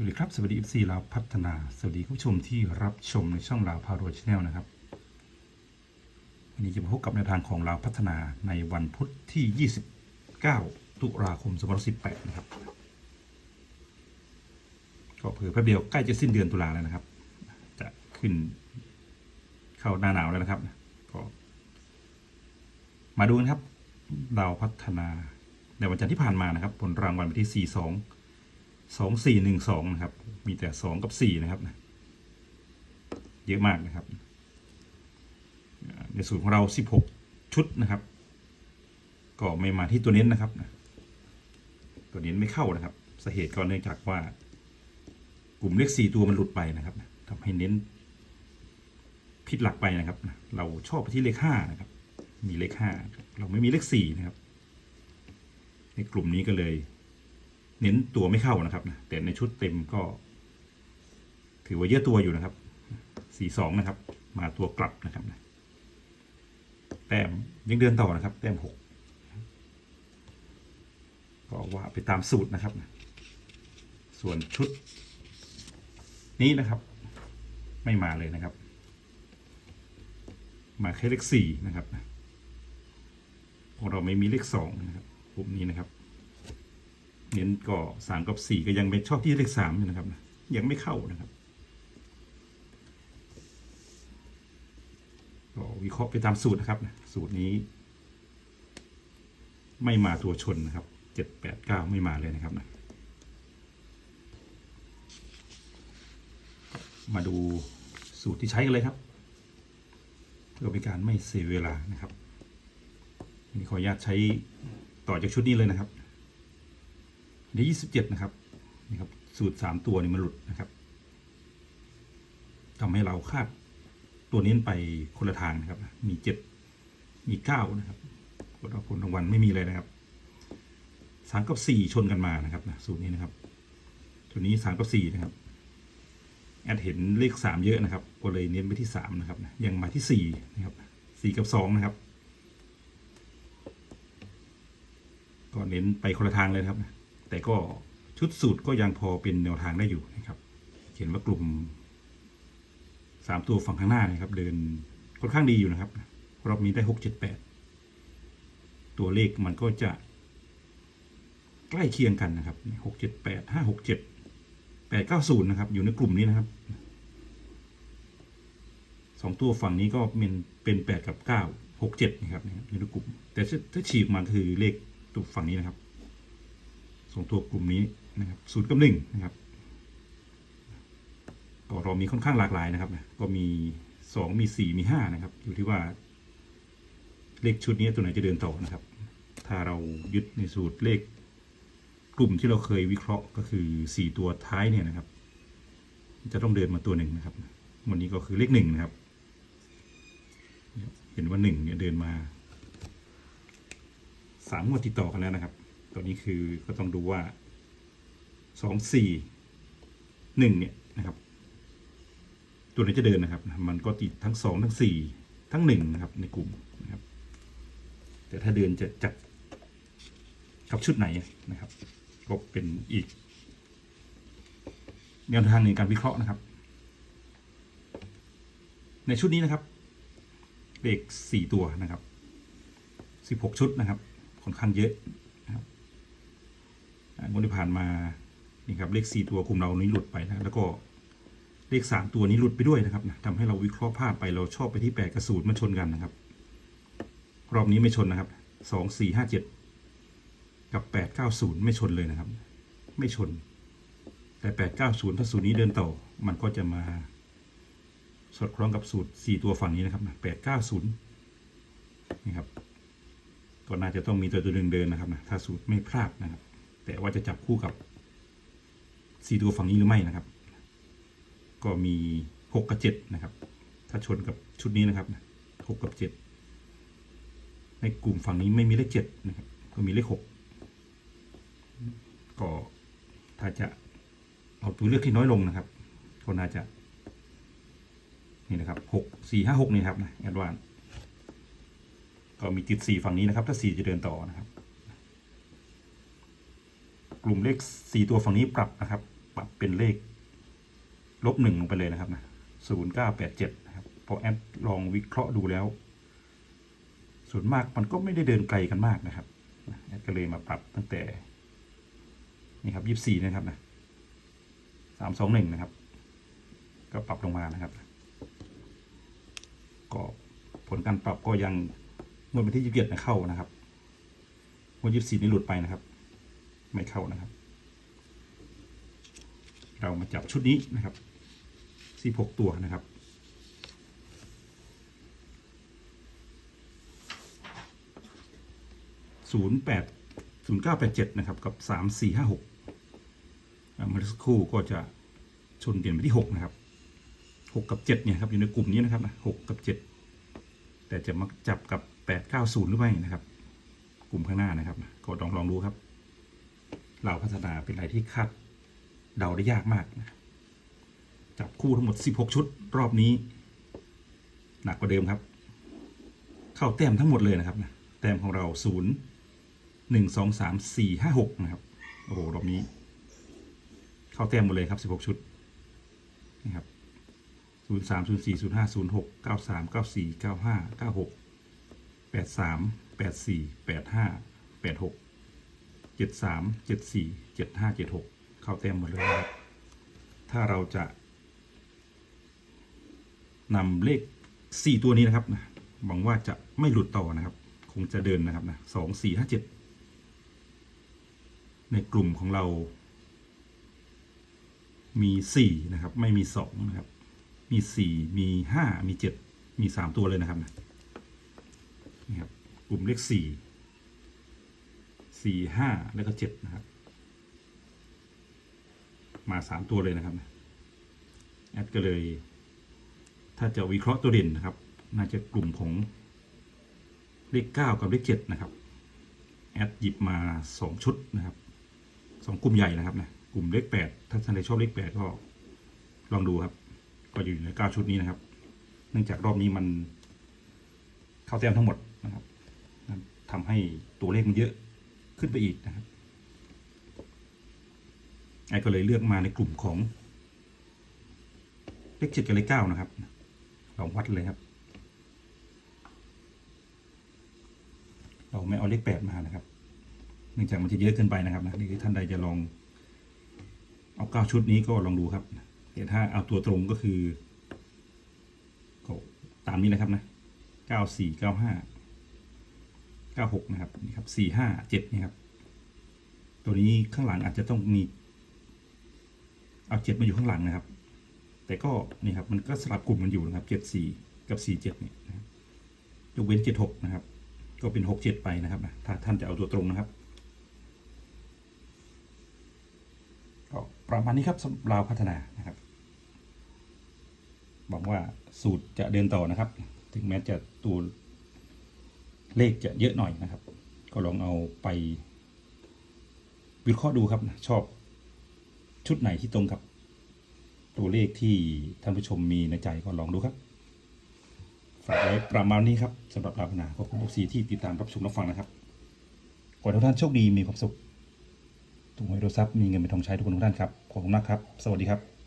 วัสดีครับสวัสดี FC ลาวพัฒนา สวัสดีผู้ชมที่รับชมในช่องลาวพารวยชแนลนะครับวันนี้จะมาพบกับแนวทางของลาวพัฒนาในวันพุธที่ 29 ตุลาคม2018นะครับก็เผื่อแป๊บเดียวใกล้จะสิ้นเดือนตุลาแล้วนะครับ จะขึ้นเข้าหน้าหนาวแล้วนะครับก็มาดูกันครับดาวพัฒนาในวันจันทร์ที่ผ่านมานะครับ ผลรางวัลไปที่ 42 สองสี่หนึ่งสองนะครับ มีแต่สองกับสี่นะครับนะเยอะมากนะครับ ในสูตรของเราสิบหกชุดนะครับ ก็ไม่มาที่ตัวเน้นนะครับตัวเน้นไม่เข้านะครับสาเหตุก็เนื่องจากว่ากลุ่มเลขสี่ตัวมันหลุดไปนะครับนะทำให้เน้นผิดหลักไปนะครับ เราชอบไปที่เลขห้านะครับ มีเลขห้าเราไม่มีเลขสี่นะครับ ในกลุ่มนี้ก็เลย เน้นตัวไม่เข้านะครับนะแต่ในชุดเต็มก็ ถือว่าเยอะตัวอยู่นะครับสี่สองนะครับ มาตัวกลับนะครับนะแต้มยังเดินต่อนะครับ แต้มหกก็ว่าไปตามสูตรนะครับนะส่วนชุด นี้นะครับ ไม่มาเลยนะครับ มาแค่เลขสี่นะครับของเราไม่มีเลขสองนะครับกลุ่มนี้นะครับ เน้นก็สามกับสี่ก็ยังเป็นชอบที่เลขสามอยู่นะครับนะยังไม่เข้านะครับก็วิเคราะห์ไปตามสูตรนะครับ สูตรนี้ ไม่มาตัวชนนะครับเจ็ดแปดเก้าไม่มาเลยนะครับนะมาดูสูตรที่ใช้กันเลยครับ เพื่อเป็นการไม่เสียเวลานะครับนี่ขออนุญาตใช้ต่อจากชุดนี้เลยนะครับ ในยี่สิบเจ็ดนะครับนี่ครับ สูตรสามตัวนี่มันหลุดนะครับทำให้เราคาดตัวนี้ไปคนละทางนะครับ มีเจ็ดมีเก้านะครับกดเอาผลรางวัลไม่มีเลยนะครับสามกับสี่ชนกันมานะครับนะสูตรนี้นะครับ ตัวนี้สามกับสี่นะครับแอดเห็นเลขสามเยอะนะครับ ก็เลยเน้นไปที่สามนะครับนะยังมาที่สี่นะครับสี่กับสองนะครับก็เน้นไปคนละทางเลยครับ แต่ก็ชุดสูตรก็ยังพอเป็นแนวทางได้อยู่นะครับ เขียนว่ากลุ่มสามตัวฝั่งข้างหน้านะครับ เดินค่อนข้างดีอยู่นะครับ รอบนี้ได้หกเจ็ดแปดตัวเลขมันก็จะ ใกล้เคียงกันนะครับหกเจ็ดแปดห้าหกเจ็ดแปดเก้าศูนย์นะครับ อยู่ในกลุ่มนี้นะครับสองตัวฝั่งนี้ก็เป็นเป็นแปดกับเก้าหกเจ็ดนะครับอยู่ในกลุ่ม แต่ถ้าฉีกมาคือเลขตัวฝั่งนี้นะครับ สองตัวกลุ่มนี้นะครับศูนย์กับหนึ่งนะครับก็เรามีค่อนข้างหลากหลายนะครับ ก็มีสองมีสี่มีห้านะครับ อยู่ที่ว่าเลขชุดนี้ตัวไหนจะเดินต่อนะครับ ถ้าเรายึดในสูตรเลขกลุ่มที่เราเคยวิเคราะห์ก็คือสี่ตัวท้ายเนี่ยนะครับ จะต้องเดินมาตัวหนึ่งนะครับ วันนี้ก็คือเลขหนึ่งนะครับ เห็นว่าหนึ่งเนี่ยเดินมาสามงวดติดต่อกันแล้วนะครับ ตัวนี้คือก็ต้องดูว่าสองสี่หนึ่งเนี่ยนะครับ ตัวไหนจะเดินนะครับ มันก็ติดทั้งสองทั้งสี่ทั้งหนึ่งนะครับ ในกลุ่มนะครับ แต่ถ้าเดินจะจัดกับชุดไหนนะครับก็เป็นอีกแนวทางในการวิเคราะห์นะครับ ในชุดนี้นะครับเลขสี่ตัวนะครับสิบหกชุดนะครับค่อนข้างเยอะ งวดที่ผ่านมานี่ครับเลขสี่ตัวกลุ่มเรานี้หลุดไปนะแล้วก็เลขสามตัวนี้หลุดไปด้วยนะครับนะทำให้เราวิเคราะห์พลาดไปเราชอบไปที่แปดกระสูตรมันชนกันนะครับ รอบนี้ไม่ชนนะครับสองสี่ห้าเจ็ดกับแปดเก้าศูนย์ไม่ชนเลยนะครับ ไม่ชน แต่แปดเก้าศูนย์ถ้าสูตรนี้เดินต่อมันก็จะมาสอดคล้องกับสูตรสี่ตัวฝั่งนี้นะครับแปดเก้าศูนย์นี่ครับก็น่าจะต้องมีตัวตัวหนึ่งเดินนะครับนะถ้าสูตรไม่พลาดนะครับ แต่ว่าจะจับคู่กับสี่ตัวฝั่งนี้หรือไม่นะครับ ก็มีหกกับเจ็ดนะครับ ถ้าชนกับชุดนี้นะครับหกกับเจ็ดในกลุ่มฝั่งนี้ไม่มีเลขเจ็ดนะครับ ก็มีเลขหกก็ถ้าจะเอาตัวเลือกที่น้อยลงนะครับก็น่าจะนี่นะครับหกสี่ห้าหกนี่ครับนะแอดวานก็มีติดสี่ฝั่งนี้นะครับ ถ้าสี่จะเดินต่อนะครับ กลุ่มเลขสี่ตัวฝั่งนี้ปรับนะครับ ปรับเป็นเลขลบหนึ่งลงไปเลยนะครับนะศูนย์เก้าแปดเจ็ดนะครับพอแอดลองวิเคราะห์ดูแล้ว ส่วนมากมันก็ไม่ได้เดินไกลกันมากนะครับแอดก็เลยมาปรับตั้งแต่นี่ครับยี่สี่นะครับนะสามสองหนึ่งนะครับ ก็ปรับลงมานะครับ ก็ผลการปรับก็ยังงวดวันที่ยี่สิบเจ็ดเข้านะครับงวดยี่สิบสี่นี่หลุดไปนะครับ ไม่เข้านะครับ เรามาจับชุดนี้นะครับสิบหกตัวนะครับ ศูนย์แปดศูนย์เก้าแปดเจ็ดนะครับ กับสามสี่ห้าหกเมื่อสักครู่ก็จะชนเปลี่ยนไปที่หกนะครับหกกับเจ็ดเนี่ยครับอยู่ในกลุ่มนี้นะครับนะหกกับเจ็ดแต่จะมาจับกับแปดเก้าศูนย์หรือไม่นะครับ กลุ่มข้างหน้านะครับ ก็ลองลองดูครับ เราพัฒนาเป็นอะไรที่คาดเดาได้ยากมากนะจับคู่ทั้งหมด 16 ชุดรอบนี้ หนักกว่าเดิมครับ เข้าแต้มทั้งหมดเลยนะครับนะแต้มของเรา 0 1 2 3 4 5 6 นะครับ โอ้โห รอบนี้ เข้าแต้มหมดเลยครับ 16 ชุดนะครับ0 3 0 4 0 5 0 6 9 3 9 4 9 5 9 6 8 3 8 4 8 5 8 6 เจ็ดสามเจ็ดสี่เจ็ดห้าเจ็ดหกเข้าเต็มหมดเลยนะครับ ถ้าเราจะนำเลขสี่ตัวนี้นะครับนะหวังว่าจะไม่หลุดต่อนะครับ คงจะเดินนะครับนะสองสี่ห้าเจ็ดในกลุ่มของเรา มีสี่นะครับ ไม่มีสองนะครับ มีสี่มีห้ามีเจ็ดมีสามตัวเลยนะครับนะนี่ครับกลุ่มเลขสี่ สี่ห้าแล้วก็เจ็ดนะครับ มาสามตัวเลยนะครับแอดก็เลย ถ้าจะวิเคราะห์ตัวเด่นนะครับ น่าจะกลุ่มของเลขเก้ากับเลขเจ็ดนะครับแอดหยิบมาสองชุดนะครับสองกลุ่มใหญ่นะครับนะกลุ่มเลขแปดถ้าท่านใดชอบเลขแปดก็ลองดูครับ ก็อยู่ในเก้าชุดนี้นะครับ เนื่องจากรอบนี้มันเข้าแต้มทั้งหมดนะครับทำให้ตัวเลขมันเยอะ ขึ้นไปอีกนะครับไอ้ก็เลยเลือกมาในกลุ่มของเลขเจ็ดกับเลขเก้านะครับลองวัดเลยครับ เราไม่เอาเลขแปดมานะครับ เนื่องจากมันจะเยอะเกินไปนะครับนะนี่คือท่านใดจะลอง เอาเก้าชุดนี้ก็ลองดูครับแต่ถ้าเอาตัวตรงก็คือก็ตามนี้นะครับนะเก้าสี่เก้าห้า เก้าหกนะครับนี่ครับสี่ห้าเจ็ดนี่ครับ ตัวนี้ข้างหลังอาจจะต้องมี เอาเจ็ดมาอยู่ข้างหลังนะครับ แต่ก็นี่ครับมันก็สลับกลุ่มมันอยู่นะครับเจ็ดสี่กับสี่เจ็ดเนี่นะยกเว้นเจ็ดหกนะครับ ก็เป็นหกเจ็ดไปนะครับนะถ้าท่านจะเอาตัวตรงนะครับก็ประมาณนี้ครับสำหรับเราพัฒนานะครับหวังว่าสูตรจะเดินต่อนะครับ ถึงแม้จะตัว เลขจะเยอะหน่อยนะครับ ก็ลองเอาไปวิเคราะห์ดูครับชอบชุดไหนที่ตรงกับ ตัวเลขที่ท่านผู้ชมมีในใจก็ลองดูครับฝากไว้ประมาณนี้ครับสำหรับเราพนาขอบคุณทุกสีที่ติดตามรับชมรับฟังนะครับขอให้ทุกท่านโชคดีมีความสุขถูกหวยโดยทรัพย์มีเงินเป็นทองใช้ทุกคนทุกท่านครับขอบคุณมากครับ สวัสดีครับ